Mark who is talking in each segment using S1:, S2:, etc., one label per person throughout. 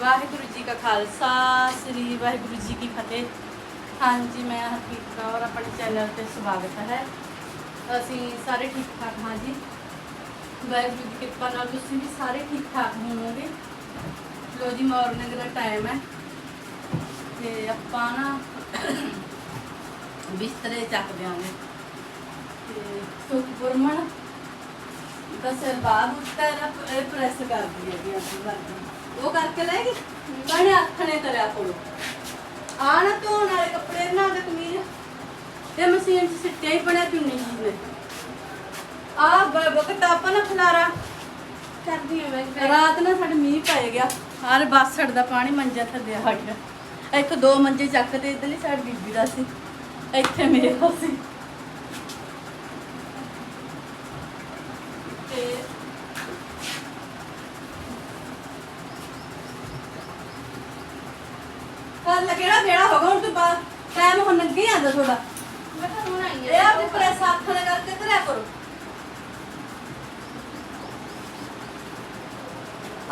S1: ਵਾਹਿਗੁਰੂ ਜੀ ਕਾ ਖਾਲਸਾ, ਸ੍ਰੀ ਵਾਹਿਗੁਰੂ ਜੀ ਕੀ ਫਤਿਹ। ਹਾਂਜੀ, ਮੈਂ ਹਰਪ੍ਰੀਤ ਕੌਰ, ਆਪਣੇ ਚੈਨਲ ਤੇ ਸਵਾਗਤ ਹੈ। ਅਸੀਂ ਸਾਰੇ ਠੀਕ ਠਾਕ ਹਾਂ ਜੀ। ਵਾਹਿਗੁਰੂ ਦੀ ਕਿਰਪਾ ਨਾਲ ਤੁਸੀਂ ਵੀ ਸਾਰੇ ਠੀਕ ਠਾਕ ਹੋਵੋਗੇ। ਲੋ ਜੀ ਮਾਰਨਿੰਗ ਦਾ ਟਾਈਮ ਹੈ। ਤੇ ਆਪਾਂ ਨਾ ਬਿਸਤਰੇ ਚੱਕ ਦਿਆਂਗੇ। ਤੇ ਸੁਖ ਦਾ ਸਿਰ ਬਾਅਦ ਉੱਤਰ ਇਹ ਪ੍ਰੈਸ ਕਰਦੀ ਹੈ ਜੀ ਆਪਣੀ ਵਰਦੀ ਉਹ ਕਰਕੇ ਲੈ ਗਈ? ਬਣੇ ਆਖਣੇ ਕਰਿਆ ਕੋਲ। ਆ ਨਾ ਧੋਣ ਵਾਲੇ ਕੱਪੜੇ ਨਾ ਦੇ ਕਮੀਜ਼। ਤੇ ਮਸ਼ੀਨ 'ਚ ਸਿੱਟਿਆ ਹੀ ਬਣਿਆ ਚੁੰਨੀ ਜੀ ਨੇ ਆ ਬਕਟਾਪਾ ਨਾ ਖਲਾਰਾ।
S2: ਕਰਦੀ ਹਾਂ ਮੈਂ
S1: ਰਾਤ ਨਾ ਸਾਡੇ ਮੀਂਹ ਪੈ ਗਿਆ। ਹਰ ਬਾਸੜ ਦਾ ਪਾਣੀ ਮੰਜਾ ਥੱਲੇ ਆ ਗਿਆ। ਇੱਕ ਦੋ ਮੰਜੇ ਚੱਕ ਤੇ ਇਧਰਲੀ ਸਾਈਡ ਬੀਬੀ ਦਾ ਸੀ। ਇੱਥੇ ਮੇਰਾ ਸੀ ਤੇ ਕੱਲ ਕਿਹੜਾ ਵੇੜਾ ਹੋ ਗਿਆ ਹੁਣ ਤੋਂ ਬਾਅਦ ਟਾਈਮ ਹੁਣ ਲੱਗੇ ਜਾਂਦਾ ਥੋੜਾ
S2: ਮੈਂ ਤਾਂ ਹੁਣ ਆਈ
S1: ਇਹ ਆਪਣੀ ਪ੍ਰੈਸ ਆਖਣੇ ਕਰਕੇ ਕਰਿਆ ਕਰੋ।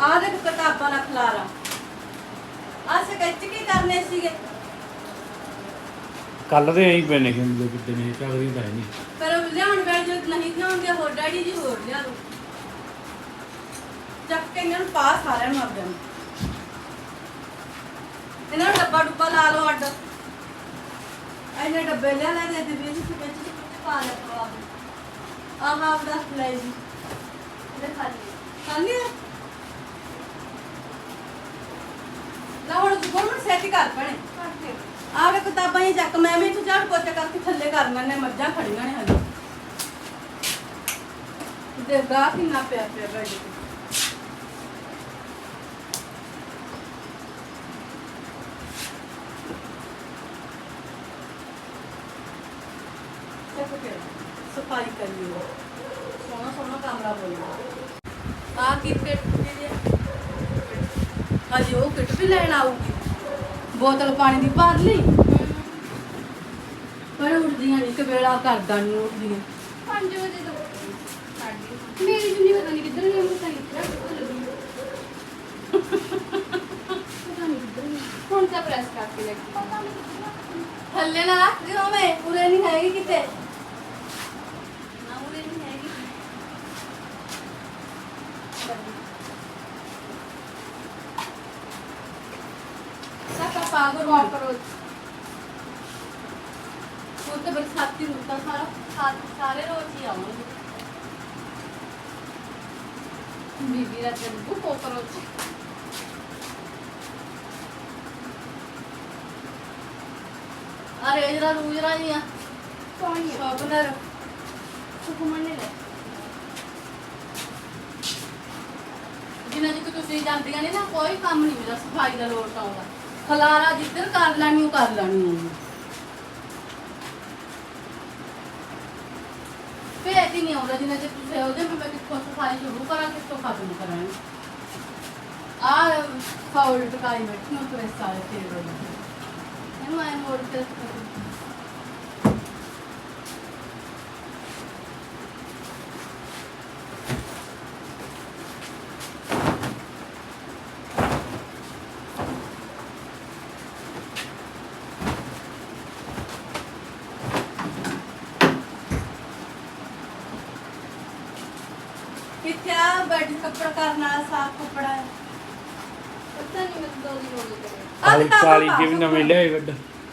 S1: ਆ ਦੇਖ ਕਿਤਾਬਾਂ ਦਾ ਖਲਾਰਾ ਆ। ਸਕੈਚ ਕੀ ਕਰਨੇ ਸੀਗੇ?
S3: ਕੱਲ ਦੇ ਐਂ ਪੈਣੇ ਲੋਕ ਕਿਤੇ ਨੇ ਚੱਕਦੀ ਤਾਂ ਹੈ ਨਹੀਂ।
S1: ਪਰ ਲਿਆਉਣ ਵੇਲੇ ਜੇ ਨਹੀਂ ਲਿਆਉਂਦੇ ਹੋਰ ਡੈਡੀ ਜੀ ਹੋਰ ਲਿਆ ਦੋ। ਚੱਕ ਕੇ ਇਹਨਾਂ ਨੂੰ ਪਾ ਸਾਰਿਆਂ ਨੂੰ ਆਪਦੇ ਨੂੰ। ਇਹਨਾਂ ਨੂੰ ਡੱਬਾ ਡੁੱਬਾ ਲਾ ਲਓ ਅੱਡ। ਇਹਨੇ ਡੱਬੇ ਲਿਆ ਲੈ ਦੇ ਦੇ ਵੀ ਇਸ ਵਿੱਚ ਵਿੱਚ ਪਾ ਲੈ ਪਾ ਆਹ ਆਪਦਾ ਲੈ ਜੀ।
S2: ਇਹਦੇ ਖਾਲੀ
S1: ਖਾਲੀ ਹੈ ਨਾ ਹੁਣ ਗੋਲਮਨ ਸੈਟ ਕਰ ਪਣੇ
S2: ਕਰਦੇ
S1: ਆਹ ਵੇ ਕਿਤਾਬਾਂ ਹੀ ਚੱਕ ਮੈਂ ਵੀ ਤੂੰ ਝਾੜ ਪੋਚਾ ਕਰਕੇ ਥੱਲੇ ਕਰ ਮੈਨੇ ਮੱਝਾਂ ਖੜੀਆਂ ਨੇ ਹਲੇ ਗਾ ਕਿੰਨਾ ਪਿਆ ਪਿਆ ਬੈਠ ਕੇ ਚੱਕ ਕੇ ਸਫ਼ਾਈ ਕਰੀ ਉਹ ਸੋਹਣਾ ਸੋਹਣਾ ਕਮਰਾ ਬੋਲਿਆ ਆ ਕੀ ਕਿਟ ਜੇ ਹਜੇ ਉਹ ਕਿਟ ਵੀ ਲੈਣ ਆਊਗੀ ਬੋਤਲ ਪਾਣੀ ਦੀ ਭਰ ਲਈ। ਪਰ ਉੱਠਦੀਆਂ ਨਹੀਂ ਕਵੇਲਾ ਕਰਦਾ ਨਹੀਂ ਉੱਠਦੀਆਂ।
S2: 5 ਵਜੇ ਤੋਂ ਸਾਡੀ ਮੇਰੀ ਜੁਨੀ ਪਤਾ ਨਹੀਂ ਕਿੱਧਰ ਗਈ ਪਤਾ ਨਹੀਂ ਕਿੱਧਰ ਲੱਗੀ ਪਤਾ ਨਹੀਂ ਕਿੱਧਰ ਗਈ। ਹੁਣ ਤਾਂ ਪ੍ਰੈਸ ਕਰਕੇ ਲੈ ਕੇ ਪਤਾ ਨਹੀਂ
S1: ਥੱਲੇ ਨਾ ਰੱਖ ਦਿਓ ਮੈਂ ਉਰੇ ਨਹੀਂ ਹੈਗੀ ਕਿਤੇ ਨਾ ਉਰੇ ਨਹੀਂ ਹੈਗੀ ਸਾਕਾ ਪਾਗਲ ਤੇ ਬਰਸਾਤੀ ਹੁੰਦਾ ਸਾਰਾ ਸਾ- ਸਾਰੇ ਰੋਜ਼ ਹੀ ਆਉਂਗੇ
S2: ਬੀਬੀ ਦਾ ਤੇ ਬੁੱਕ ਕੋਕਰੋਚ
S1: ਅਰੇ ਜਰਾ ਰੂਜਰਾ ਜੀ ਆ
S2: ਕੌਣ ਹੈ
S1: ਸ਼ੋਪਨਰ
S2: ਸੁਖਮਨ ਨੇ ਲੈ
S1: ਜਿੰਨਾ ਜਿੱਕ ਤੁਸੀਂ ਜਾਂਦੀਆਂ ਨੇ ਨਾ ਕੋਈ ਕੰਮ ਨਹੀਂ ਮੇਰਾ ਸਫ਼ਾਈ ਦਾ ਲੋਟ ਆਉਂਦਾ। ਖਲਾਰਾ ਜਿੱਧਰ ਕਰ ਲੈਣੀ, ਉਹ ਕਰ ਲੈਣੀ ਉਹਨੇ ਫੇਰ ਹੀ ਨਹੀਂ ਆਉਂਦਾ ਜਿੰਨਾ ਜਿੱਕ ਤੁਸੀਂ ਉਹਦੇ ਵੀ ਮੈਂ ਕਿੱਥੋਂ ਸਫ਼ਾਈ ਸ਼ੁਰੂ ਕਰਾਂ, ਕਿੱਥੋਂ ਖਤਮ ਕਰਾਂ। ਆ ਫਾਉਲ ਟਕਾਈ ਬੈਠੀ ਨੂੰ ਪ੍ਰੈਸ ਸਾਰੇ ਫੇਰ ਹੋ ਇਹਨੂੰ ਆਏ ਮੋੜ ਕੇ ਕਿੱਥੇ ਆ ਬੈਡ ਕੱਪੜਾ ਕਰਨ ਵਾਲਾ ਸਾਫ਼ ਕੱਪੜਾ ਹੈ।
S2: ਪਤਾ ਨਹੀਂ ਮੈਂ ਦੋ ਦਿਨ ਹੋ। ਗਏ
S3: ਕਾਲੀ ਕਾਲੀ ਕੇ ਵੀ ਨਵੇਂ ਲਿਆਏ ਵੱਡ?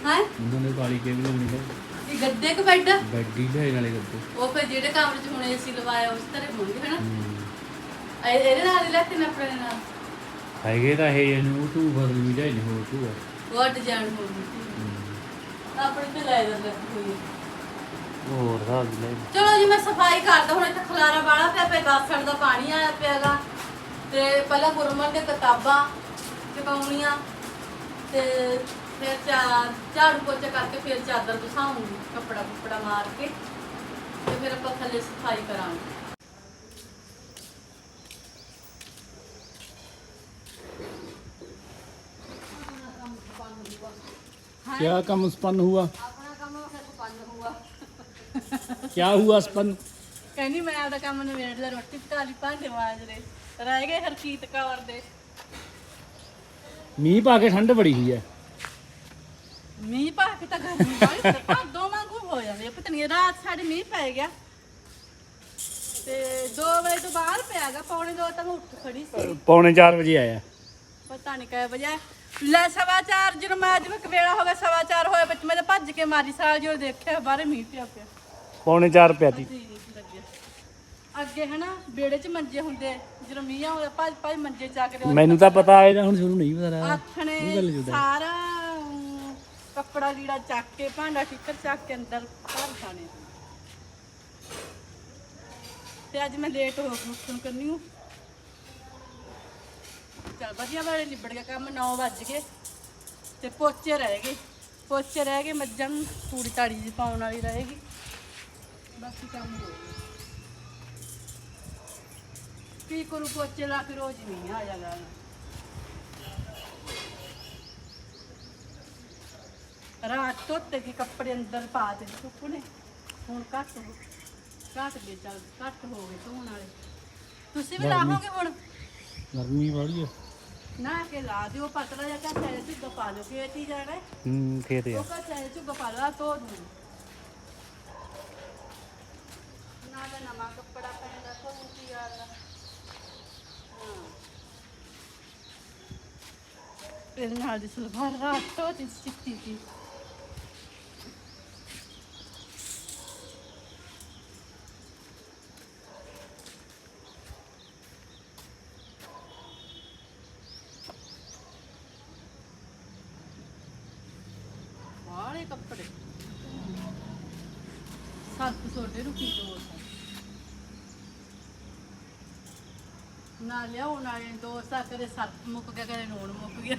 S1: ਹੈ?
S3: ਉਹਨਾਂ ਨੇ ਕਾਲੀ ਕੇ ਵੀ ਨਵੇਂ ਲਿਆਏ
S1: ਇਹ ਗੱਦੇ ਕ ਬੈੱਡ?
S3: ਬੈੱਡੀ ਲਿਆਏ ਨਾਲੇ ਗੱਦੇ
S1: ਉਹ ਫਿਰ ਜਿਹੜੇ ਕਮਰੇ 'ਚ ਹੁਣੇ ਅਸੀਂ ਲਵਾਇਆ ਉਸ ਤਰ੍ਹਾਂ ਹੋਣਗੇ ਹਨਾ?
S3: ਹੂੰ।
S1: ਇਹ- ਇਹਦੇ ਨਾਲ ਹੀ ਲੈਤੇ ਨੇ ਆਪਣੇ ਨਾਲ?
S3: ਹੈਗੇ ਤਾਂ ਇਹ ਇਹਨੂੰ ਤੂੰ ਬਦਲ ਵੀ ਲਿਆਏ ਨੇ ਹੋਰ ਤੂੰ ਆ।
S1: ਉਹ ਡਿਜ਼ਾਈਨ ਹੋ ਗਈ
S3: ਹੂੰ।
S1: ਆਪਣੇ ਤੇ ਲੈ ਜਾਂਦਾ ਹੋਈ ਹੈ।
S3: ਹੋਰ ਹਿਸਾਬ ਦੀ ਲਿਆਏ
S1: ਚਲੋ ਜੀ ਮੈਂ ਸਫਾਈ ਕਰਦਾ ਹੁਣ ਇੱਥੇ ਖਲਾਰਾ ਵਾਲਾ ਪਿਆ ਪਿਆ ਬਾਸਣ ਦਾ ਪਾਣੀ ਆਇਆ ਪਿਆਗਾ ਤੇ ਪਹਿਲਾਂ ਗੁਰਮਨ ਦੇ ਕਿਤਾਬਾਂ ਚਕਾਉਣੀਆਂ ਤੇ ਫਿਰ ਚਾ- ਝਾੜੂ ਪੋਚਾ ਕਰਕੇ ਫਿਰ ਚਾਦਰ ਵਿਛਾਉਂਗੀ ਕੱਪੜਾ ਕੁੱਪੜਾ ਮਾਰ ਕੇ ਤੇ ਫਿਰ ਆਪਾਂ ਥੱਲੇ ਸਫਾਈ ਕਰਾਂਗੇ
S3: क्या काम उत्पन्न हुआ ਕੀ ਹੁਆ ਸਪਨ
S1: ਕਹਿੰਦੀ ਮੈਂ ਆਪਦਾ ਕੰਮ ਨਿਬੇੜ ਲਿਆ ਰੋਟੀ ਪਕਾ ਲਈ ਭਾਂਡੇ ਮਾਂਜ ਲਏ। ਰਹਿ ਗਏ ਹਰਕੀਤ ਕੌਰ ਦੇ।
S3: ਮੀਂਹ ਪਾ ਕੇ ਠੰਡ ਬੜੀ ਹੀ ਹੈ।
S1: ਮੀਂਹ ਪਾ ਕੇ ਤਾਂ ਗਰਮੀ ਹੋਈ ਦੋ ਵਾਂਗੂ ਹੋ ਜਾਂਦੀ ਪਤਾ ਨਹੀਂ ਰਾਤ ਸਾਡੇ ਮੀਂਹ ਪੈ ਗਿਆ। ਤੇ 2 ਵਜੇ ਤੋਂ ਬਾਹਰ ਪਿਆਗਾ ਪੌਣੇ 2 ਤੱਕ ਉੱਠ ਖੜੀ ਸੀ।
S3: ਪੌਣੇ 4 ਵਜੇ ਆਇਆ।
S1: ਪਤਾ ਨਹੀਂ ਕਿਹ ਵਜੇ ਲੈ ਸਵਾ 4 ਜਦੋਂ ਮੈਂ ਅੱਜ ਵੇਲਾ ਹੋ ਗਿਆ ਸਵਾ 4 ਹੋਇਆ ਵਿੱਚ ਮੈਂ ਭੱਜ ਕੇ ਮਾਰੀ ਸਾਲ ਜੋ ਦੇਖਿਆ ਬਾਹਰ ਮੀਂਹ ਪਿਆ ਪਿਆ।
S3: ਪੌਣੇ 4 ਪਿਆ ਤੀ
S1: ਜੀ ਨਹੀਂ ਲੱਗਿਆ ਅੱਗੇ ਹਨਾ ਵਿਹੜੇ 'ਚ ਮੰਜੇ ਹੁੰਦੇ ਜਦੋਂ ਮੀਂਹ ਆਉਂਦਾ ਭੱਜ ਭੱਜ ਮੰਜੇ ਚੱਕ ਕੇ
S3: ਮੈਨੂੰ ਤਾਂ ਪਤਾ ਆਇਆ ਹੁਣ ਤੁਹਾਨੂੰ ਨਹੀਂ ਪਤਾ। ਲੱਗਾ
S1: ਆਥਣੇ ਸਾਰਾ ਅਮ, ਕੱਪੜਾ ਲੀੜਾ ਚੱਕ ਕੇ ਭਾਂਡਾ ਠੀਕਰ ਚੱਕ ਕੇ ਅੰਦਰ ਘਰ ਖਾਣੇ ਤੇ ਅੱਜ ਮੈਂ ਲੇਟ ਹੋ ਗਈ ਉੱਠਣ ਕਰਨੀ ਹੂੰ ਚਲ ਵਧੀਆ ਵਾਲੇ ਨਿਬੜ ਗਿਆ ਕੰਮ 9 ਵੱਜ ਗਏ ਤੇ ਪੋਚੇ ਰਹਿ ਗਏ। ਪੋਚੇ ਰਹਿ ਗਏ ਮੱਝਾਂ ਨੂੰ ਤੂੜੀ ਤਾੜੀ ਜੀ ਪਾਉਣ ਵਾਲੀ ਰਹੇਗੀ। ਬਾਕੀ ਕੰਮ ਹੋ ਕੀ ਕਰੂ ਪੋਚੇ ਲਾ ਕੇ ਰੋਜ਼ ਨਹੀਂ ਆ ਜਾਗਾ ਰਾਤ ਧੋਤੇ ਕੇ ਕੱਪੜੇ ਅੰਦਰ ਪਾ ਦੇ ਧੁੱਪ ਨੇ ਹੁਣ ਘੱਟ ਹੋ ਘੱਟ ਗਏ ਚੱਲ ਘੱਟ ਹੋ ਗਏ ਧੋਣ ਵਾਲੇ। ਤੁਸੀਂ ਵੀ ਲਾਹੋਗੇ ਹੁਣ?
S3: ਗਰਮੀ ਵਾਲੀ ਹੈ
S1: ਨਾ ਕੇ ਲਾ ਦਿਓ ਪਤਲਾ ਜਿਹਾ ਘੱਟ ਹੈ ਝੁੱਗਾ ਪਾ ਲਓ ਖੇਤੀ ਜਾਣਾ ਹੈ।
S3: ਹੂੰ ਖੇਤ ਆ।
S1: ਉਹ ਘੱਟ ਹੈ ਝੁੱਗਾ ਪਾ ਆਹ ਧੋ ਦੂੰ ਨਾ ਦਾ ਨਵਾਂ ਕੱਪੜਾ ਪੈਂਦਾ ਧੋ ਕੀ ਗੱਲ ਆ? ਹਾਂ। ਇਹਦੇ ਨਾਲ ਦੀ ਸਲਵਾਰ ਰਾਤ ਧੋਤੀ ਸੀ ਚਿੱਟੀ ਸੀ। ਵਾਲੇ ਕੱਪੜੇ। ਸੱਤ ਸੋਡੇ ਨੂੰ ਕੀ ਦੋ। ਨਾ ਲਿਆਓ ਨਾਲੇ ਦੋ ਸਾ ਕਦੇ ਸੱਤ ਮੁੱਕ ਗਿਆ ਕਦੇ ਨੂਣ ਮੁੱਕ ਗਿਆ।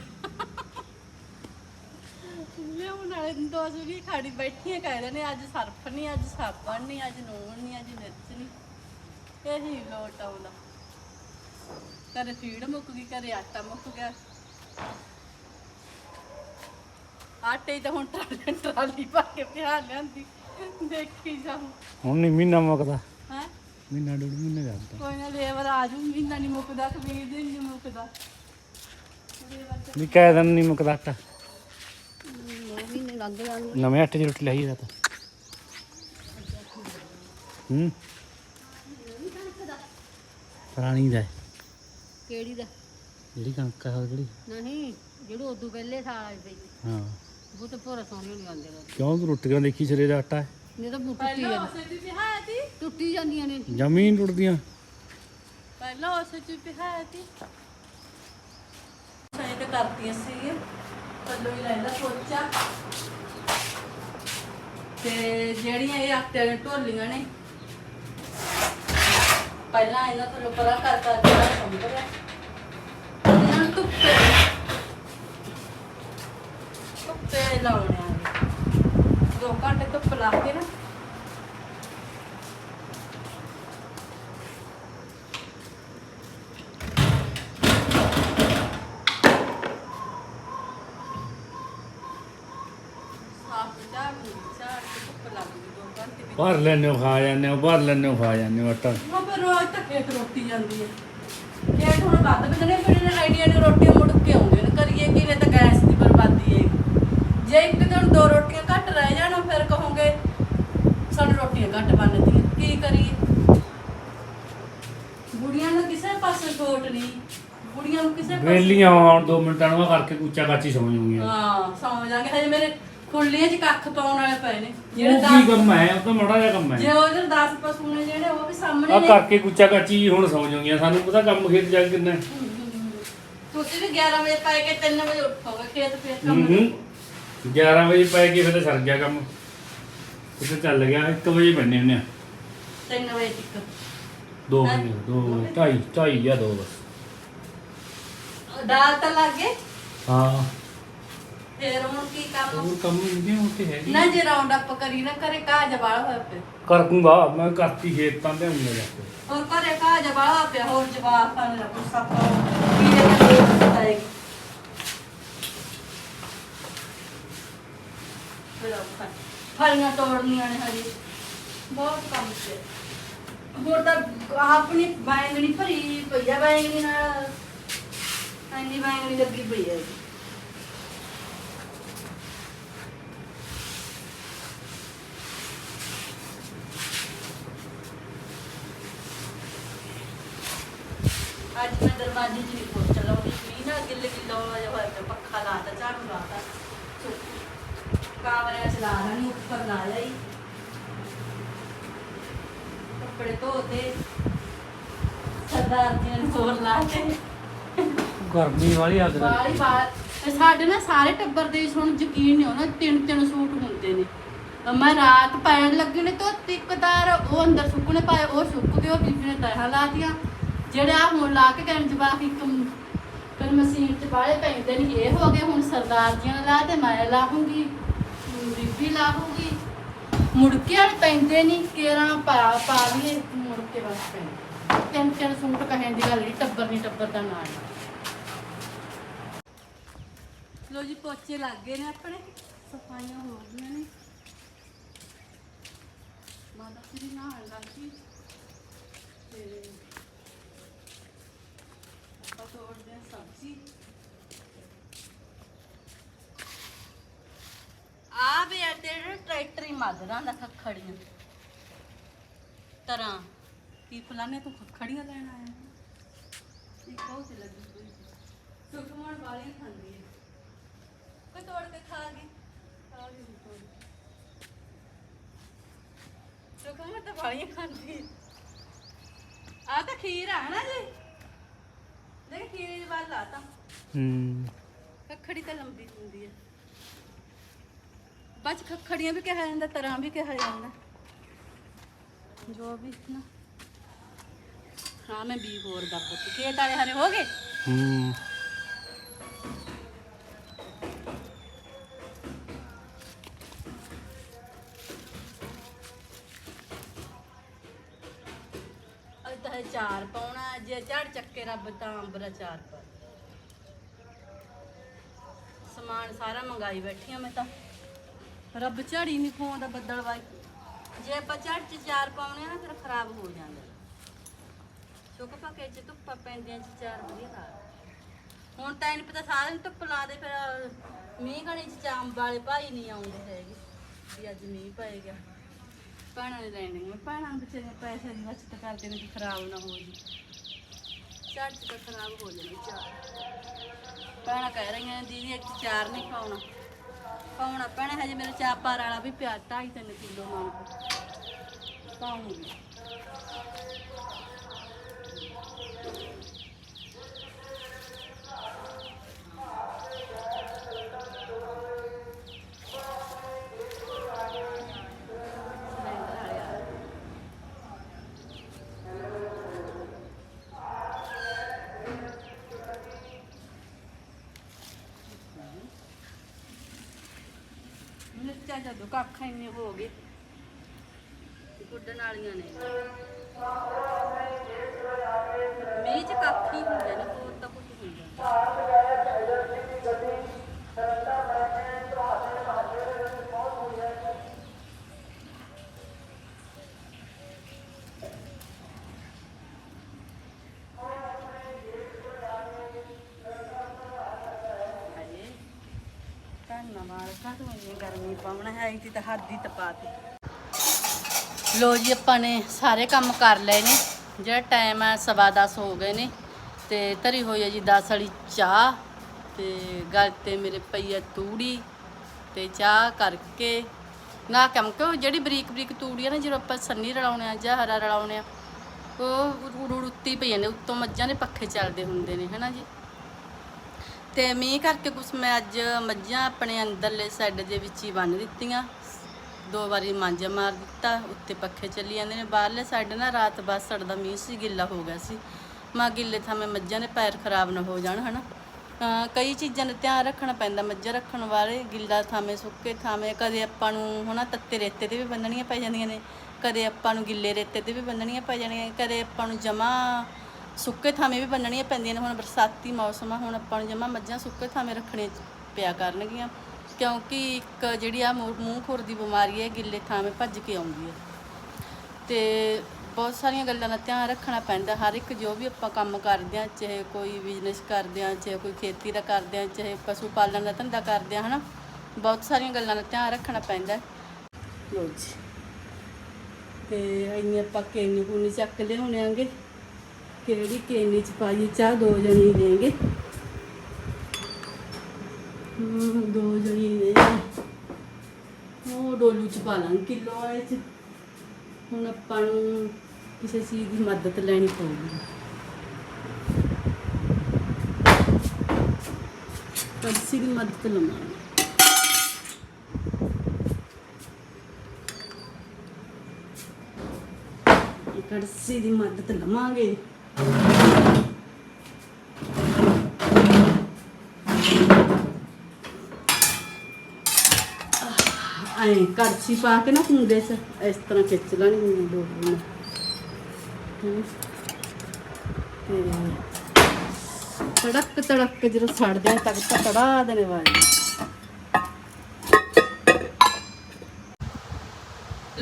S1: ਲਿਆਓ ਨਾਲੇ ਦੋ ਸੁਗੀ ਖਾੜੀ ਬੈਠੀਆਂ ਕਹਿ ਨੇ ਅੱਜ ਸਰਫ ਨਹੀਂ ਅੱਜ ਸਾਬਣ ਨਹੀਂ ਅੱਜ ਨੂਣ ਨਹੀਂ ਅੱਜ ਮਿਰਚ ਨਹੀਂ। ਇਹੀ ਲੋਟ ਆਉਂਦਾ। ਕਦੇ ਫੀਡ ਮੁੱਕ ਗਈ ਕਦੇ ਆਟਾ ਮੁੱਕ ਗਿਆ। ਆਟੇ ਤਾਂ ਹੁਣ ਟਰਾਲੀ ਟਰਾਲੀ ਪਾ ਕੇ ਪਿਆ ਲਿਆਂਦੀ। ਦੇਖੀ ਜਾਉ
S3: ਹੁਣ ਨਹੀਂ ਮਹੀਨਾ ਮੁੱਕਦਾ।
S1: ਹੈ?
S3: ਮਹੀਨਾ ਡੂਢ ਮਹੀਨੇ ਜਾਂਦਾ
S1: ਕੋਈ ਨਾ ਲੇਬਰ ਆ ਜੂ ਮਹੀਨਾ ਨਹੀਂ ਮੁੱਕਦਾ ਕਬੀਰ ਦਿਨ ਨਹੀਂ ਮੁੱਕਦਾ।
S3: ਵੀ ਕਹਿ ਦਿਨ ਨਹੀਂ ਮੁੱਕਦਾ ਆਟਾ
S1: ਮਹੀਨੇ ਲੱਗ ਜਾਣਗੇ
S3: ਨਵੇਂ ਆਟੇ ਦੀ ਰੋਟੀ ਲਾਈ ਰਾਤ। ਹੂੰ। ਪੁਰਾਣੀ ਦਾ ਹੈ।
S2: ਕਿਹੜੀ ਦਾ?
S3: ਜਿਹੜੀ ਕਣਕ ਆ ਜਿਹੜੀ
S2: ਨਹੀਂ ਜਿਹੜੇ ਉਦੋਂ ਪਹਿਲੇ ਸਾਲ ਆਏ ਪਈ
S3: ਹਾਂ।
S2: ਉਹ ਤਾਂ ਭੋਰਾ ਸੋਹਣੇ ਨਹੀਂ ਆਉਂਦੇ
S3: ਕਿਉਂ? ਤੂੰ ਰੋਟੀਆਂ ਦੇਖੀ ਸਿਰੇ ਦਾ ਆਟਾ ਹੈ।
S2: ਨਹੀਂ ਤਾਂ ਟੁੱਟੀ
S1: ਪਹਿਲਾਂ
S2: ਜਾਂਦੀ
S1: ਉਸੇ ਦੀ ਪਿਹਾਇਆ ਸੀ
S2: ਟੁੱਟੀ ਜਾਂਦੀਆਂ ਨੇ।
S3: ਜ਼ਮੀਨ ਟੁੱਟਦੀਆਂ।
S1: ਪਹਿਲਾਂ ਉਸੇ ਦੀ ਪਿਹਾਇਆ ਸੀ ਸਹੀ ਤੇ। ਕਰਦੀਆਂ ਸੀ ਪੱਲੋ ਹੀ ਲੈਂਦਾ ਪੋਚਾ ਤੇ ਜਿਹੜੀਆਂ ਇਹ ਆਟੇ ਵਾਲੀਆਂ ਢੋਲੀਆਂ ਨੇ ਪਹਿਲਾਂ ਇਹਨਾਂ ਤੋਂ ਪਰਾਂ ਕਰ ਕਰ ਕੇ ਸੰਭ ਰਿਹਾ। ਇਹਨਾਂ ਨੂੰ ਧੁੱਪੇ ਧੁੱਪੇ ਲਾਉਣੇ ਆ। ਦੋ ਘੰਟੇ ਧੁੱਪ ਲਾ ਕੇ ਨਾ।
S3: ਭਰ ਲੈਣੇ ਖਾ ਜਾਂਦੇ ਹੋ ਭਰ ਲੈਣੇ ਖਾ ਜਾਂਦੇ ਹੋ ਆਟਾ।
S1: ਉਹ ਫਿਰ ਰੋਜ਼ ਤਾਂ ਖੇਤ ਰੋਟੀ ਜਾਂਦੀ ਹੈ। ਖੇਤ ਹੁਣ ਵੱਧ ਬਜਣੇ ਫਿਰ ਇਹਨਾਂ ਆਈਡੀਆ ਨੇ ਰੋਟੀਆਂ ਮੁੜ ਕੇ ਆਉਂਦੀਆਂ ਨੇ ਕਰੀਏ ਕੀ ਤਾਂ ਗੈਸ ਦੀ ਬਰਬਾਦੀ ਹੈ। ਜੇ ਇੱਕ ਦਿਨ ਦੋ ਰੋਟੀਆਂ ਘੱਟ ਰਹਿ ਜਾਣ ਫਿਰ ਕਹੋਗੇ ਘੱਟ ਬਣਦੀਆਂ ਕੀ ਕਰੀਏ? ਬੁੜੀਆਂ ਨੂੰ ਕਿਸੇ ਪਾਸੇ ਛੋਟ ਨਹੀਂ। ਬੁੜੀਆਂ ਨੂੰ ਕਿਸੇ ਪਾਸੇ
S3: ਵੇਲੀਆਂ ਆਉਣ ਦੋ ਮਿੰਟਾਂ ਨੂੰ ਕਰਕੇ ਕੁੱਚਾ ਕਾਚੀ ਸੌਂ ਜਾਊਗੀਆਂ
S1: ਹਾਂ ਸਮਝ ਜਾਗੇ ਹਜੇ ਮੇਰੇ ਖੁੱਲੀਆਂ 'ਚ ਕੱਖ ਪਾਉਣ ਵਾਲੇ ਪਏ ਨੇ।
S3: ਉਹ
S1: ਜਿਹੜੇ
S3: ਕੀ
S1: ਦਸ
S3: ਕੰਮ ਹੈ? ਉਹ ਤਾਂ ਮਾੜਾ ਜਿਹਾ ਕੰਮ
S1: ਜੇ
S3: ਹੈ
S1: ਉਧਰ 10 ਪਸ਼ੂ ਨੇ ਜਿਹੜੇ ਉਹ ਵੀ ਸਾਹਮਣੇ
S3: ਆ
S1: ਨੇ।
S3: ਕਰਕੇ ਕੁੱਚਾ ਕਾਚੀ ਹੁਣ ਸੌਂ ਜਾਊਗੀਆਂ ਸਾਨੂੰ ਪਤਾ ਕੰਮ ਖੇਤ ਜਾ ਕੇ ਕਿੰਨਾ ਹੈ।
S1: ਤੁਸੀਂ ਵੀ 11 ਵਜੇ ਪਾਏ ਕੇ 3 ਵਜੇ ਉੱਠੋਗੇ ਖੇਤ ਫੇਰ ਕੰਮ
S3: ਹੂੰ 11 ਵਜੇ ਪੈ ਗਏ ਫਿਰ ਤਾਂ ਸਰ ਗਿਆ ਕੰਮ। ਕਿਤੇ ਚੱਲ ਗਿਆ 1 ਵਜੇ ਬੰਨੇ ਹੁੰਨੇ ਆ।
S1: 3 ਵਜੇ ਤੱਕ।
S3: 2 ਵਜੇ 2 ਢਾਈ ਢਾਈ ਜਾਂ 2 ਬਸ।
S1: ਦਾਲ ਤਾਂ ਲੱਗ
S3: ਹਾਂ।
S1: ਫੇਰ ਹੁਣ ਕੀ ਕੰਮ?
S3: ਹੋਰ ਕੰਮ ਨਹੀਂ ਹੁੰਦੇ ਹੈਗੇ
S1: ਨਾ ਜੇ ਰਾਉਂਡ ਅਪ ਕਰੀ ਨਾ ਕਰੇ ਘਾਹ ਜਵਾਲ ਹੋਇਆ ਪਿਆ।
S3: ਕਰ ਦੂੰਗਾ ਮੈਂ ਕਰਤੀ ਖੇਤ ਤਾਂ ਲਿਆਉਂਗਾ ਜਾ ਕੇ।
S1: ਹੋਰ ਘਰੇ ਘਾਹ ਜਵਾਲ ਹੋਇਆ ਪਿਆ ਹੋਰ ਜਵਾਬ ਦਾ ਕੁਛ ਸਭ ਕੀ ਦੇ ਦੇ ਆਏਗੀ ਫਿਰ ਆਪਾਂ ਫਲੀਆਂ ਤੋੜਨੀਆਂ ਨੇ ਹਜੇ। ਬਹੁਤ ਕੰਮ ਸੀ। ਹੋਰ ਤਾਂ ਆਪਣੀ ਬੈਂਗਣੀ ਭਰੀ ਪਈ ਆ ਨਾਲ। ਹਾਂਜੀ ਬੈਂਗਣੀ ਲੱਗੀ ਪਈ ਆ। ਅੱਜ ਮੈਂ ਦਰਵਾਜ਼ੇ 'ਚ ਨਹੀਂ ਪੋਚਾ ਲਾਉਂਦੀ ਮੀਂਹ ਨਾਲ ਗਿੱਲ ਗਿੱਲਾ ਹੋਇਆ ਹੋਇਆ ਪੱਖਾ ਲਾਤਾ ਝਾੜੂ ਲਾਤਾ ਕਾਮਰੇ ਚ ਲਾ ਲੈਣੀ ਉੱਪਰ ਲਾ ਲਈ। ਕੱਪੜੇ ਧੋਤੇ ਸਰਦਾਰ ਜੀ ਨੇ ਹੋਰ ਲਾਤੇ
S3: ਗਰਮੀ ਵਾਲੀ ਨਾਲ
S1: ਬਾਲੀ ਬਾਤ ਤੇ ਸਾਡੇ ਨਾ ਸਾਰੇ ਟੱਬਰ ਦੇ ਵਿੱਚ ਹੁਣ ਯਕੀਨ ਨਹੀਂ ਹੋਣਾ ਤਿੰਨ ਤਿੰਨ ਸੂਟ ਹੁੰਦੇ ਨੇ। ਅਹ ਮੈਂ ਰਾਤ ਪੈਣ ਲੱਗੀ ਨੇ ਤੋਂ ਤਿੱਕਦਾਰ ਉਹ ਅੰਦਰ ਸੁੱਕਣੇ ਪਾਏ ਉਹ ਸੁੱਕ ਗਏ ਉਹ ਬੀਬੀ ਨੇ ਤਹਾਂ ਲਾਤੀਆਂ। ਜਿਹੜੇ ਆ ਹੁਣ ਲਾ ਕੇ ਕਰਨ ਜਵਾਕ ਇੱਕ ਫਿਰ ਮਸ਼ੀਨ 'ਚ ਬਾਲੇ ਪੈਂਦੇ ਨੇ ਇਹ ਹੋ ਗਏ ਹੁਣ ਸਰਦਾਰ ਜੀ ਨੇ ਲਾ ਤੇ ਮੈਂ ਲਾਹੂੰਗੀ। ਹੁਣ ਲਾਹੂਗੀ। ਮੁੜ ਕੇ ਵਾਲੇ ਪੈਂਦੇ ਨਹੀਂ ਕੇਰਾਂ ਪਾ ਪਾ ਲਈਏ, ਮੁੜ ਕੇ ਬਸ ਪੈਂਦੇ। ਤਿੰਨ ਤਿੰਨ ਸੂਟ ਕਹਿਣ ਦੀ ਗੱਲ ਨਹੀਂ ਟੱਬਰ ਨਹੀਂ ਟੱਬਰ ਦਾ ਨਾਂ ਲੋ ਜੀ, ਪੋਚੇ ਲੱਗ ਗਏ ਨੇ ਆਪਣੇ। ਸਫਾਈਆਂ ਹੋ ਗਈਆਂ ਨੇ। ਮਾਤਾ ਤੇਰੀ ਨਹਾਉਣ ਲੱਗ ਤੇ ਆਪਾਂ ਤੋੜਦੇ ਹਾਂ ਸਬਜ਼ੀ ਆ ਵੀ ਆ ਤੇਰੇ ਟਰੈਕਟਰ ਹੀ ਮੱਧਰਾਂ ਦਾ ਖੜੀਆਂ ਤਰਾਂ ਕੀ ਫਲਾਣੇ ਤੂੰ ਖੜੀਆਂ ਲੈਣ ਆਇਆ? ਇਹ ਬਹੁਤ ਲੱਗੀ ਹੋਈ ਸੁਖਮਣ ਵਾਲੀ ਖਾਂਦੀ ਹੈ। ਕੋਈ ਤੋੜ ਕੇ ਖਾ ਗਈ? ਖਾ ਗਈ ਤੋੜ। ਸੁਖਮਣ ਤਾਂ ਵਾਲੀ ਖਾਂਦੀ ਆ ਤਾਂ ਖੀਰ ਆ ਨਾ ਜੀ। ਦੇਖ ਖੀਰ ਦੀ ਬਾਤ ਲਾਤਾ।
S3: ਹੂੰ।
S1: ਖੱਖੜੀ ਤਾਂ ਲੰਬੀ ਹੁੰਦੀ ਹੈ। ਬਚ ਖੱਖੜੀਆਂ ਵੀ ਕਿਹਾ ਜਾਂਦਾ ਤਰਾਂ ਵੀ ਕਿਹਾ ਜਾਂਦਾ। ਜੋ ਵੀ ਨਾ। ਹਾਂ ਮੈਂ ਵੀ ਹੋਰ ਦਾ ਪੁੱਤ। ਖੇਤ ਵਾਲੇ ਹਰੇ ਹੋ ਗਏ?
S3: ਹੂੰ।
S1: ਅੱਜ ਤਾਂ ਇਹ ਚਾਰ ਪਾਉਣਾ ਜੇ ਝੜ ਚੱਕੇ ਰੱਬ ਤਾਂ ਅੰਬਰਾ ਚਾਰ ਪਾ ਸਮਾਨ ਸਾਰਾ ਮੰਗਾਈ ਬੈਠੀ ਆ ਮੈਂ ਤਾਂ। ਰੱਬ ਝੜੀ ਨਹੀਂ ਪਾਉਂਦਾ ਬੱਦਲ ਵਾਈ ਜੇ ਆਪਾਂ ਝੜ ਚ ਚਾਰ ਪਾਉਣੇ ਆ ਨਾ ਫਿਰ ਖਰਾਬ ਹੋ ਜਾਂਦਾ। ਸੁੱਕ ਪੱਕੇ ਚ ਧੁੱਪਾਂ ਪੈਂਦੀਆਂ ਚ ਚਾਰ ਵਧੀਆ ਲਾ ਹੁਣ ਤਾਂ ਇਹਨੂੰ ਪਤਾ ਸਾਰਿਆਂ ਨੂੰ ਧੁੱਪ ਲਾ ਦੇ ਫਿਰ ਮੀਂਹ ਘਣੇ ਚ ਚਾਂਬ ਵਾਲੇ ਭਾਈ ਨਹੀਂ ਆਉਂਦੇ ਹੈਗੇ ਵੀ ਅੱਜ ਮੀਂਹ ਪੈ ਗਿਆ। ਭੈਣਾਂ ਨੇ ਲੈਣੇ ਮੈਂ ਭੈਣਾਂ ਬੱਚੇ ਨੇ ਪੈਸੇ ਦੀ ਬਚਤ ਕਰਦੇ ਨੇ ਖਰਾਬ ਨਾ ਹੋ ਜੀ ਝੜ ਚ ਤਾਂ ਖਰਾਬ ਹੋ ਜਾਣੀ ਚਾਰ। ਭੈਣਾਂ ਕਹਿ ਰਹੀਆਂ ਨੇ, ਦੀਦੀ ਇੱਕ ਚਾਰ ਨਹੀਂ ਪਾਉਣਾ ਪਾਉਣਾ ਭੈਣੇ ਹਜੇ ਮੇਰੇ ਚਾਪਾਰ ਵਾਲਾ ਵੀ ਪਿਆ 2.5 3 ਕਿਲੋ ਮੰਗ ਪਾਉਂਗੀ ਮਿਰਚਾਂ ਜਦੋਂ ਕੱਖ ਇੰਨੇ ਹੋ ਗਏ। ਗੁੱਡਣ ਵਾਲੀਆਂ ਨੇ। ਮੀਂਹ ਚ ਕੱਖ ਹੀ ਹੁੰਦੇ ਨੇ ਹੋਰ ਤਾਂ ਕੁਝ ਹੁੰਦਾ ਨੀ। ਅਜੇ ਧੰਨਵਾਦ ਕਾਹਤੋਂ ਗਰਮੀ ਪਾਉਣਾ ਹੈ ਇਤੀ ਤਾਂ ਹੱਦ ਤਪਾਤੀ ਲੋ ਜੀ, ਆਪਾਂ ਨੇ ਸਾਰੇ ਕੰਮ ਕਰ ਲਏ ਨੇ। ਜਿਹੜਾ ਟਾਈਮ ਹੈ ਸਵਾ ਦਸ ਹੋ ਗਏ ਨੇ ਤੇ ਧਰੀ ਹੋਈ ਹੈ ਜੀ 10 ਵਾਲੀ ਚਾਹ ਤੇ ਗੱਲ ਤੇ ਮੇਰੇ ਪਈ ਹੈ ਤੂੜੀ ਤੇ ਚਾਹ ਕਰਕੇ। ਨਾ ਕੰਮ ਕਿਉਂ? ਜਿਹੜੀ ਬਰੀਕ ਬਰੀਕ ਤੂੜੀ ਹੈ ਨਾ, ਜਦੋਂ ਆਪਾਂ ਸੰਨੀ ਰਲਾਉਣੇ ਆ ਜਾਂ ਹਰਾ ਰਲਾਉਣੇ ਆ, ਉਹ ਰੁੱਤੀ ਪਈ ਜਾਂਦੇ ਉੱਤੋਂ ਮੱਝਾਂ ਦੇ ਪੱਖੇ ਚੱਲਦੇ ਹੁੰਦੇ ਨੇ, ਹਨਾ ਜੀ? ਤੇ ਮੀਂਹ ਕਰਕੇ ਕੁਛ ਮੈਂ ਅੱਜ ਮੱਝਾਂ ਆਪਣੇ ਅੰਦਰਲੇ ਸਾਈਡ ਦੇ ਵਿੱਚ ਹੀ ਬੰਨ ਦਿੱਤੀਆਂ। ਦੋ ਵਾਰੀ ਮਾਂਜਾ ਮਾਰ ਦਿੱਤਾ, ਉੱਤੇ ਪੱਖੇ ਚੱਲੀ ਜਾਂਦੇ ਨੇ। ਬਾਹਰਲੇ ਸਾਈਡ ਨਾ ਰਾਤ ਬਾਅਦ ਸੜਦਾ ਮੀਂਹ ਸੀ, ਗਿੱਲਾ ਹੋ ਗਿਆ ਸੀ। ਮਾ ਗਿੱਲੇ ਥਾਵੇਂ ਮੱਝਾਂ ਦੇ ਪੈਰ ਖਰਾਬ ਨਾ ਹੋ ਜਾਣ, ਹਨਾ। ਅਹ ਕਈ ਚੀਜ਼ਾਂ ਦਾ ਧਿਆਨ ਰੱਖਣਾ ਪੈਂਦਾ ਮੱਝਾਂ ਰੱਖਣ ਵਾਲੇ। ਗਿੱਲਾ ਥਾਵੇਂ ਸੁੱਕੇ ਥਾਵੇਂ, ਕਦੇ ਆਪਾਂ ਨੂੰ, ਹਨਾ, ਤੱਤੇ ਰੇਤੇ ਤੇ ਵੀ ਬੰਨਣੀਆਂ ਪੈ ਜਾਂਦੀਆਂ ਨੇ। ਕਦੇ ਆਪਾਂ ਨੂੰ ਗਿੱਲੇ ਰੇਤੇ ਤੇ ਵੀ ਬੰਨਣੀਆਂ ਪੈ ਜਾਂਦੀਆਂ ਕਦੇ ਆਪਾਂ ਨੂੰ ਜਮਾ ਸੁੱਕੇ ਥਾਵੇਂ ਵੀ ਬੰਨਣੀਆਂ ਪੈਂਦੀਆਂ ਨੇ, ਹੁਣ ਬਰਸਾਤੀ ਮੌਸਮ ਆ, ਹੁਣ ਆਪਾਂ ਨੂੰ ਜਮਾ ਮੱਝਾਂ ਸੁੱਕੇ ਥਾਵੇਂ ਰੱਖਣੇ ਪਿਆ ਕਰਨਗੀਆਂ, ਕਿਉਂਕਿ ਇੱਕ ਜਿਹੜੀ ਆ ਮੂੰਹ ਮੂੰਹ ਖੁਰ ਦੀ ਬਿਮਾਰੀ ਹੈ, ਗਿੱਲੇ ਥਾਵੇਂ ਭੱਜ ਕੇ ਆਉਂਦੀ ਹੈ। ਤੇ ਬਹੁਤ ਸਾਰੀਆਂ ਗੱਲਾਂ ਦਾ ਧਿਆਨ ਰੱਖਣਾ ਪੈਂਦਾ, ਹਰ ਇੱਕ ਜੋ ਵੀ ਆਪਾਂ ਕੰਮ ਕਰਦੇ ਹਾਂ, ਚਾਹੇ ਕੋਈ ਬਿਜ਼ਨਸ ਕਰਦੇ ਹਾਂ, ਚਾਹੇ ਕੋਈ ਖੇਤੀ ਦਾ ਕਰਦੇ ਹਾਂ, ਚਾਹੇ ਪਸ਼ੂ ਪਾਲਣ ਦਾ ਧੰਦਾ ਕਰਦੇ ਹਾਂ, ਹਨਾ? ਬਹੁਤ ਸਾਰੀਆਂ ਗੱਲਾਂ ਦਾ ਧਿਆਨ ਰੱਖਣਾ ਪੈਂਦਾ ਲੋ ਜੀ। ਤੇ ਇੰਨੇ ਆਪਾਂ ਕੇਨੀ ਕੁਨੀ ਚੱਕ ਲਿਆਉਣੇ ਆਂਗੇ। ਕਿਹੜੀ ਕੇਨੀ ਚ ਪਾਈ ਚਾਹ ਦੋ ਜਣੀ ਦੇਂਗੇ। ਹੂੰ ਦੋ ਜਣੀ ਨੇ ਡੋਲੂ ਚ ਪਾ ਲਾਂ ਕਿਲੋ ਵਾਲੇ ਚ। ਹੁਣ ਆਪਾਂ ਨੂੰ ਕਿਸੇ ਚੀਜ਼ ਦੀ ਮਦਦ ਲੈਣੀ ਪਊਗੀ। ਕੜਸੀ ਦੀ ਮਦਦ ਲਵਾਂਗੇ। ਕੜਸੀ ਦੀ ਮਦਦ ਲਵਾਂਗੇ। ਐ ਕੜਛੀ ਪਾ ਕੇ ਨਾ ਕੁੰਡੇ 'ਚ, ਇਸ ਤਰ੍ਹਾਂ ਖਿੱਚ ਲੈਣੀ ਹੁੰਦੀ ਦੋ ਬੂੰਦ ਹਮ। ਤੇ ਤੜਕ ਤੜਕ ਕੇ ਜਦੋਂ ਸੜਦੇ ਆ ਤੱਕ ਤਾਂ ਤੜਾ ਦੇਣੇ ਵਾਲੀ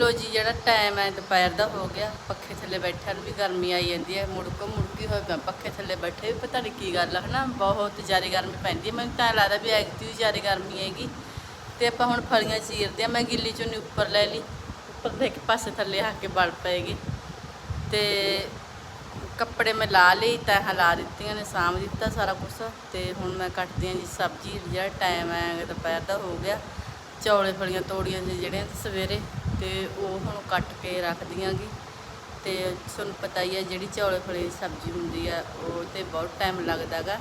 S1: ਲੋ ਜੀ, ਜਿਹੜਾ ਟਾਈਮ ਹੈ, ਦੁਪਹਿਰ ਦਾ ਹੋ ਗਿਆ। ਪੱਖੇ ਥੱਲੇ ਬੈਠਿਆਂ ਨੂੰ ਵੀ ਗਰਮੀ ਆਈ ਜਾਂਦੀ ਹੈ। ਮੁੜਕੋ ਮੁੜਕੀ ਹੋਏ ਪਿਆ ਪੱਖੇ ਥੱਲੇ ਬੈਠੇ ਵੀ ਪਤਾ ਨਹੀਂ ਕੀ ਗੱਲ ਹੈ ਹਨਾ? ਬਹੁਤ ਜ਼ਿਆਦਾ ਗਰਮੀ ਪੈਂਦੀ ਹੈ। ਮੈਨੂੰ ਤਾਂ ਲੱਗਦਾ ਵੀ ਐਗਤੀ ਜ਼ਿਆਦਾ ਗਰਮੀ ਹੈਗੀ। ਤੇ ਆਪਾਂ ਹੁਣ ਫਲੀਆਂ ਚੀਰਦੇ ਆ ਮੈਂ ਗਿੱਲੀ ਚੁੰਨੀ ਉੱਪਰ ਲੈ ਲਈ। ਉੱਪਰ ਦੇ ਇੱਕ ਪਾਸੇ ਥੱਲੇ ਆ ਕੇ ਬਲ ਪਏਗੀ ਤੇ ਕੱਪੜੇ ਮੈਂ ਲਾ ਲਈ ਤਾਂ ਹਲਾ ਦਿੱਤੀਆਂ ਨੇ, ਸਾਂਭ ਦਿੱਤਾ ਸਾਰਾ ਕੁਝ ਤੇ ਹੁਣ ਮੈਂ ਕੱਟਦੀ ਹਾਂ ਜੀ ਸਬਜ਼ੀ। ਜਿਹੜਾ ਟਾਈਮ ਹੈ, ਦੁਪਹਿਰ ਦਾ ਹੋ ਗਿਆ। ਚੌਲੇ ਫਲੀਆਂ ਤੋੜੀਆਂ ਸੀ ਜਿਹੜੀਆਂ ਸਵੇਰੇ। ਤੇ ਉਹ ਹੁਣ ਕੱਟ ਕੇ ਰੱਖ ਦਿਆਂਗੀ ਤੇ ਤੁਹਾਨੂੰ ਪਤਾ ਹੀ ਹੈ ਜਿਹੜੀ ਚੌਲੇ ਫਲੇ ਦੀ ਸਬਜ਼ੀ ਹੁੰਦੀ ਆ, ਉਹ ਤੇ ਬਹੁਤ ਟਾਈਮ ਲੱਗਦਾਗਾ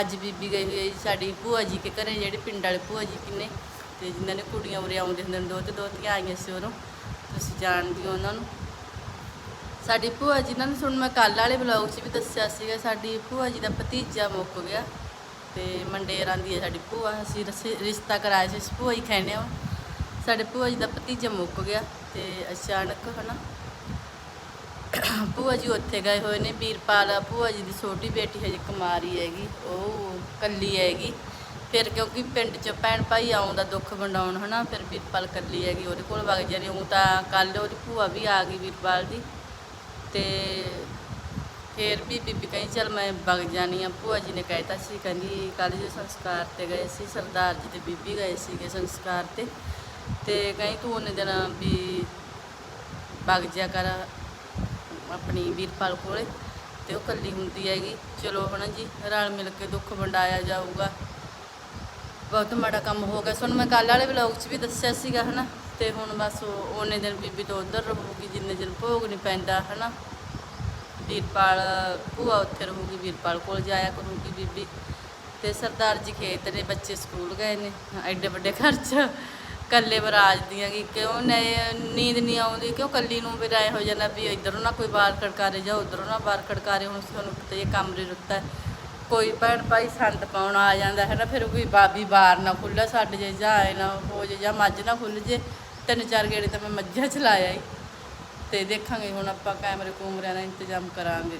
S1: ਅੱਜ ਬੀਬੀ ਗਈ ਹੋਈ ਹੈ ਜੀ, ਸਾਡੀ ਭੂਆ ਜੀ ਕੇ ਘਰੇ, ਜਿਹੜੇ ਪਿੰਡ ਵਾਲੇ ਭੂਆ ਜੀ ਕਿੰਨੇ, ਤੇ ਜਿਨ੍ਹਾਂ ਨੇ ਕੁੜੀਆਂ ਉਰੇ ਆਉਂਦੇ ਹੁੰਦੇ ਨੇ ਦੋ ਤੇ ਦੋ ਧੀਆਂ ਆਈਆਂ ਸੀ ਉਰੋਂ। ਤੁਸੀਂ ਜਾਣਦੇ ਹੋ ਉਹਨਾਂ ਨੂੰ। ਸਾਡੀ ਭੂਆ ਜੀ ਨਾਲ ਤੁਹਾਨੂੰ ਮੈਂ ਕੱਲ੍ਹ ਵਾਲੇ ਬਲੌਗ 'ਚ ਵੀ ਦੱਸਿਆ ਸੀਗਾ, ਸਾਡੀ ਭੂਆ ਜੀ ਦਾ ਭਤੀਜਾ ਮੁੱਕ ਗਿਆ। ਤੇ ਮੰਡੇਰਾਂ ਦੀ ਹੈ ਸਾਡੀ ਭੂਆ, ਅਸੀਂ ਰਸੇ- ਰਿਸ਼ਤਾ ਕਰਾਇਆ ਸੀ ਇਸ ਭੂਆ ਹੀ ਕਹਿੰਦੇ ਆ ਸਾਡੇ ਭੂਆ ਜੀ ਦਾ ਭਤੀਜਾ ਮੁੱਕ ਗਿਆ ਤੇ ਅਚਾਨਕ ਹਨਾ ਭੂਆ ਜੀ ਉੱਥੇ ਗਏ ਹੋਏ ਨੇ, ਵੀਰਪਾਲ ਭੂਆ ਜੀ ਦੀ ਛੋਟੀ ਬੇਟੀ ਹਜੇ ਕੁਮਾਰੀ ਹੈਗੀ, ਉਹ ਕੱਲੀ ਹੈਗੀ। ਫਿਰ ਕਿਉਂਕਿ ਪਿੰਡ 'ਚ ਭੈਣ ਭਾਈ ਆਉਂਦਾ ਦੁੱਖ ਵੰਡਾਉਣ ਹਨਾ, ਫਿਰ ਵੀਰਪਾਲ ਕੱਲੀ ਹੈਗੀ, ਉਹਦੇ ਕੋਲ ਵਗ ਜਾਣੀ, ਉਹ ਤਾਂ ਕੱਲ ਉਹਦੀ ਭੂਆ ਵੀ ਆ ਗਈ ਵੀਰਪਾਲ ਦੀ। ਤੇ ਫਿਰ ਵੀ ਬੀਬੀ ਕਹਿੰਦੀ ਚਲ ਮੈਂ ਵਗ ਜਾਣੀ ਆ। ਭੂਆ ਜੀ ਨੇ ਕਹਿਤਾ ਸੀ, ਕਹਿੰਦੀ ਕੱਲ ਜੋ ਸੰਸਕਾਰ ਤੇ ਗਏ ਸੀ, ਸਰਦਾਰ ਜੀ ਤੇ ਬੀਬੀ ਗਏ ਸੀਗੇ ਸੰਸਕਾਰ ਤੇ। ਤੇ ਕਹਿੰਦੀ ਤੂੰ ਉਹਨੇ ਦਿਨ ਵੀ ਵਗ ਜਿਆ ਕਰ ਆਪਣੀ ਵੀਰਪਾਲ ਕੋਲੇ ਤੇ ਉਹ ਕੱਲੀ ਹੁੰਦੀ ਹੈਗੀ। ਚਲੋ ਹਨਾ ਜੀ, ਰਲ ਮਿਲ ਕੇ ਦੁੱਖ ਵੰਡਾਇਆ ਜਾਊਗਾ। ਬਹੁਤ ਮਾੜਾ ਕੰਮ ਹੋ ਗਿਆ। ਤੁਹਾਨੂੰ ਮੈਂ ਕੱਲ੍ਹ ਵਾਲੇ ਵਲੌਗ 'ਚ ਵੀ ਦੱਸਿਆ ਸੀਗਾ ਹਨਾ, ਤੇ ਹੁਣ ਬਸ ਉਹ- ਉਹਨੇ ਦਿਨ ਬੀਬੀ ਤੋਂ ਉਧਰ ਰਹੂਗੀ, ਜਿੰਨੇ ਦਿਨ ਭੋਗ ਨਹੀਂ ਪੈਂਦਾ ਹਨਾ। ਵੀਰਪਾਲ, ਭੂਆ ਉੱਥੇ ਰਹੂਗੀ, ਵੀਰਪਾਲ ਕੋਲ ਜਾਇਆ ਕਰੂਗੀ ਬੀਬੀ। ਤੇ ਸਰਦਾਰ ਜੀ ਖੇਤ ਨੇ, ਬੱਚੇ ਸਕੂਲ ਗਏ ਨੇ, ਐਡੇ ਵੱਡੇ ਘਰ 'ਚ ਕੱਲੇ ਬਰਾਜ ਦੀਆਂ ਕਿ ਕਿਉਂ ਨੇ ਨੀਂਦ ਨਹੀਂ ਆਉਂਦੀ, ਕਿਉਂ ਕੱਲੀ ਨੂੰ ਵੀ ਰਾਏ ਹੋ ਜਾਂਦਾ ਵੀ ਇਧਰੋਂ ਨਾ ਕੋਈ ਬਾਹਰ ਖੜਕਾਰੇ ਜਾਂ ਉਧਰੋਂ ਨਾ ਬਾਹਰ ਖੜਕਾਰੇ, ਹੁਣ ਤੁਹਾਨੂੰ ਪਤਾ ਹੀ ਹੈ ਕਮਰੇ ਰੁੱਤਾ ਹੈ। ਕੋਈ ਭੈਣ ਭਾਈ ਸੰਦ ਪਾਉਣ ਆ ਜਾਂਦਾ ਹੈ ਨਾ, ਫਿਰ ਕੋਈ ਬਾਬੀ ਬਾਰ ਨਾ ਖੁੱਲ੍ਹਾ ਛੱਡ ਜੇ, ਜਾਂ ਆਏ ਨਾ ਹੋ ਜੇ, ਜਾਂ ਮੱਝ ਨਾ ਖੁੱਲ੍ਹ ਜੇ, ਤਿੰਨ ਚਾਰ ਗੇੜੇ ਤਾਂ ਮੈਂ ਮੱਝਾਂ ਚਲਾਇਆ ਹੀ ਤੇ ਦੇਖਾਂਗੇ ਹੁਣ ਆਪਾਂ ਕੈਮਰੇ ਕੂਮਰਿਆਂ ਦਾ ਇੰਤਜ਼ਾਮ ਕਰਾਂਗੇ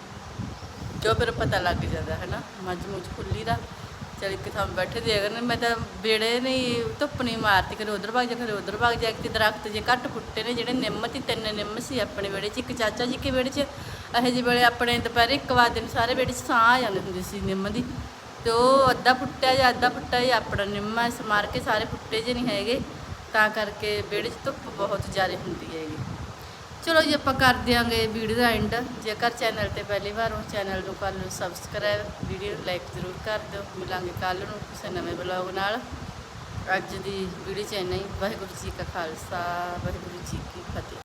S1: ਜੋ ਫਿਰ ਪਤਾ ਲੱਗ ਜਾਂਦਾ ਹੈ ਨਾ ਮੱਝ ਮੁੱਝ ਖੁੱਲੀ ਦਾ ਚਲ ਇੱਕ ਥਾਂ ਬੈਠੇ ਦੇ ਅਗਰ ਮੈਂ ਤਾਂ ਬੇੜੇ ਨਹੀਂ ਧੁੱਪ ਨਹੀਂ ਮਾਰਤੀ, ਕਦੇ ਉਧਰ ਭਾਗ ਜਾ ਕਦੇ ਉਧਰ ਭਾਗ ਜਾ ਕਿ ਦਰਖਤ ਜੇ ਘੱਟ ਫੁੱਟੇ ਨੇ, ਜਿਹੜੇ ਨਿੰਮ ਤੇ ਤਿੰਨ ਨਿੰਮ ਸੀ ਆਪਣੇ ਵਿਹੜੇ 'ਚ, ਇੱਕ ਚਾਚਾ ਜੀ ਕੇ ਵਿਹੜੇ 'ਚ, ਇਹੋ ਜਿਹੇ ਵੇਲੇ ਆਪਣੇ ਦੁਪਹਿਰੇ ਇੱਕ ਵਜੇ ਨੂੰ ਸਾਰੇ ਵਿਹੜੇ 'ਚ ਸਾਹ ਆ ਜਾਂਦੇ ਹੁੰਦੇ ਸੀ ਨਿੰਮ ਦੀ, ਤੇ ਉਹ ਅੱਧਾ ਫੁੱਟਿਆ ਜਾਂ ਅੱਧਾ ਫੁੱਟਿਆ ਜਾਂ ਆਪਣਾ ਨਿੰਮ ਇਸ ਮਾਰ ਕੇ ਸਾਰੇ ਫੁੱਟੇ ਜੇ ਨਹੀਂ ਹੈਗੇ, ਤਾਂ ਕਰਕੇ ਵਿਹੜੇ 'ਚ ਧੁੱਪ ਬਹੁਤ ਜ਼ਿਆਦਾ ਹੁੰਦੀ ਹੈਗੀ। ਚਲੋ ਜੀ, ਆਪਾਂ ਕਰ ਦਿਆਂਗੇ ਵੀਡੀਓ ਦਾ ਐਂਡ ਜੇਕਰ ਚੈਨਲ ਤੇ ਪਹਿਲੀ ਵਾਰ ਹੋ ਚੈਨਲ ਨੂੰ ਕਰ ਲਓ ਸਬਸਕ੍ਰਾਈਬ ਵੀਡੀਓ ਨੂੰ ਲਾਈਕ ਜ਼ਰੂਰ ਕਰ ਦਿਓ। ਮਿਲਾਂਗੇ ਕੱਲ ਨੂੰ ਕਿਸੇ ਨਵੇਂ ਬਲੌਗ ਨਾਲ। ਅੱਜ ਦੀ ਵੀਡੀਓ ਚ ਇੰਨਾ ਹੀ। ਵਾਹਿਗੁਰੂ ਜੀ ਕਾ ਖਾਲਸਾ, ਵਾਹਿਗੁਰੂ ਜੀ ਕੀ ਫਤਿਹ।